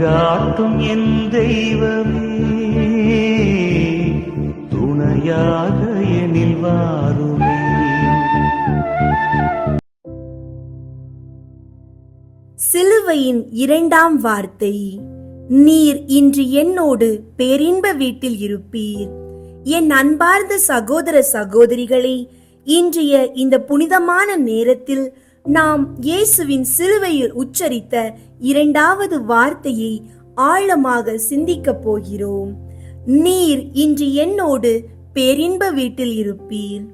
வழிகாட்டும் என் தெய்வமே துணையாக எனில் வாருமே. சிலுவையின் இரண்டாம் வார்த்தை நீர் இன்று என்னோடு பேரின்ப வீட்டில் இருப்பீர். என் அன்பார்ந்த சகோதர சகோதரிகளே இன்றைய இந்த புனிதமான நேரத்தில் நாம் இயேசுவின் சிலுவையில் உச்சரித்த இரண்டாவது வார்த்தையை ஆழமாக சிந்திக்கப் போகிறோம். நீர் இன்று என்னோடு பேரின்ப வீட்டில் இருப்பீர்.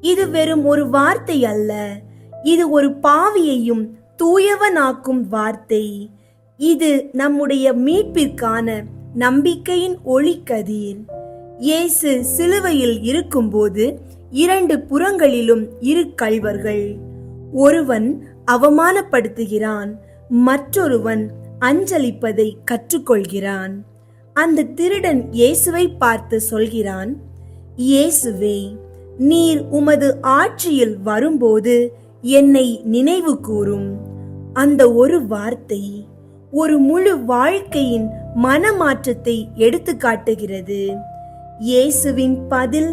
இது வெறும் ஒரு வார்த்தை அல்ல. இது ஒரு பாவியையும் தூயவனாக்கும் வார்த்தை. இது நம்முடைய மீட்பிற்கான நம்பிக்கையின் ஒளிக்கதிர். இயேசு சிலுவையில் இருக்கும்போது இரண்டு புறங்களிலும் இரு கல்வர்கள். ஒருவன் அவமானப்படுத்துகிறான் மற்றொருவன் அஞ்சலிப்பதை கற்றுக்கொள்கிறான். அந்த திருடன் இயேசுவை பார்த்து சொல்கிறான் இயேசுவே நீர் உமது ஆட்சியில் வரும்போது என்னை நினைவு கூறும். அந்த ஒரு வார்த்தை ஒரு முழு வாழ்க்கையின் மனமாற்றத்தை எடுத்து காட்டுகிறது இயேசுவின் பதில்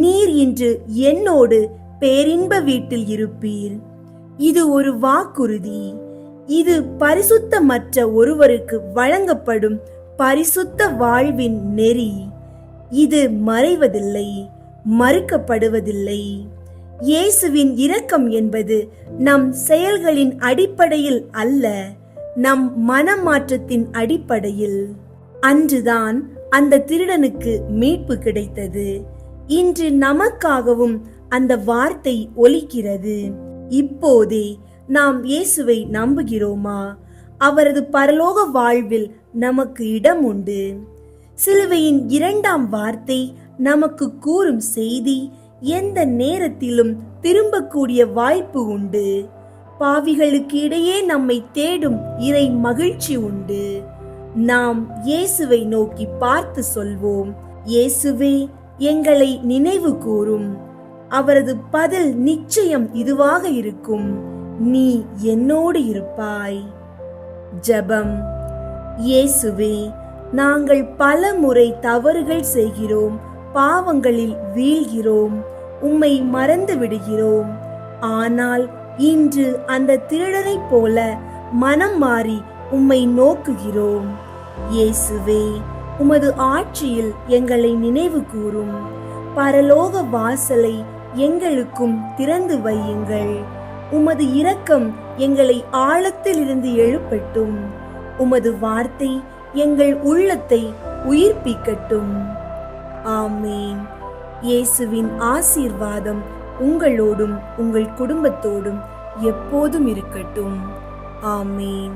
நீர் இன்று என்னோடு பேரின்ப வீட்டில் இருப்பீர். இது ஒரு வாக்குறுதி. இது பரிசுத்தமற்ற ஒருவருக்கு வழங்கப்படும் பரிசுத்த வாழ்வின் நெறி. இது மறைவதில்லை மறுக்கப்படுவதில்லை. இயேசுவின் இரக்கம் என்பது நம் செயல்களின் அடிப்படையில் அல்ல நம் மனமாற்றத்தின் அடிப்படையில். அன்றுதான் அந்த திருடனுக்கு மீட்பு கிடைத்தது. இன்று நமக்காகவும் அந்த வார்த்தை ஒலிக்கிறது. இப்போதே நாம் இயேசுவை நம்புகிறோமா? அவரது பரலோக வாழ்வில் நமக்கு இடம் உண்டு சிலுவையின் இரண்டாம் வார்த்தை நமக்கு கூறும் செய்தி எந்த நேரத்திலும் திரும்பக்கூடிய வாய்ப்பு உண்டு. பாவிகளுக்கு இடையே நம்மை தேடும் இறை மகிழ்ச்சி உண்டு. நாம் இயேசுவை நோக்கி பார்த்து சொல்வோம் இயேசுவே எங்களை நினைவு கூறும். அவரது பதில் நிச்சயம் இதுவாக இருக்கும். நீ என்னோடு இருப்பாய். ஜெபம். இயேசுவே நாங்கள் பல முறை தவறுகள் செய்கிறோம் பாவங்களில் வீழ்கிறோம் உம்மை மறந்து விடுகிறோம். ஆனால் இன்று அந்த திருடனைப் போல மனம் மாறி உம்மை நோக்குகிறோம். இயேசுவே உமது ஆட்சியில் எங்களை நினைவு கூறும். பரலோக வாசலை எங்களுக்கும் திறந்து வையுங்கள். உமது இரக்கம் எங்களை ஆழத்திலிருந்து எழுப்பட்டும். உமது வார்த்தை எங்கள் உள்ளத்தை உயிர்ப்பிக்கட்டும். ஆமேன். இயேசுவின் ஆசீர்வாதம் உங்களோடும் உங்கள் குடும்பத்தோடும் எப்போதும் இருக்கட்டும். ஆமேன்.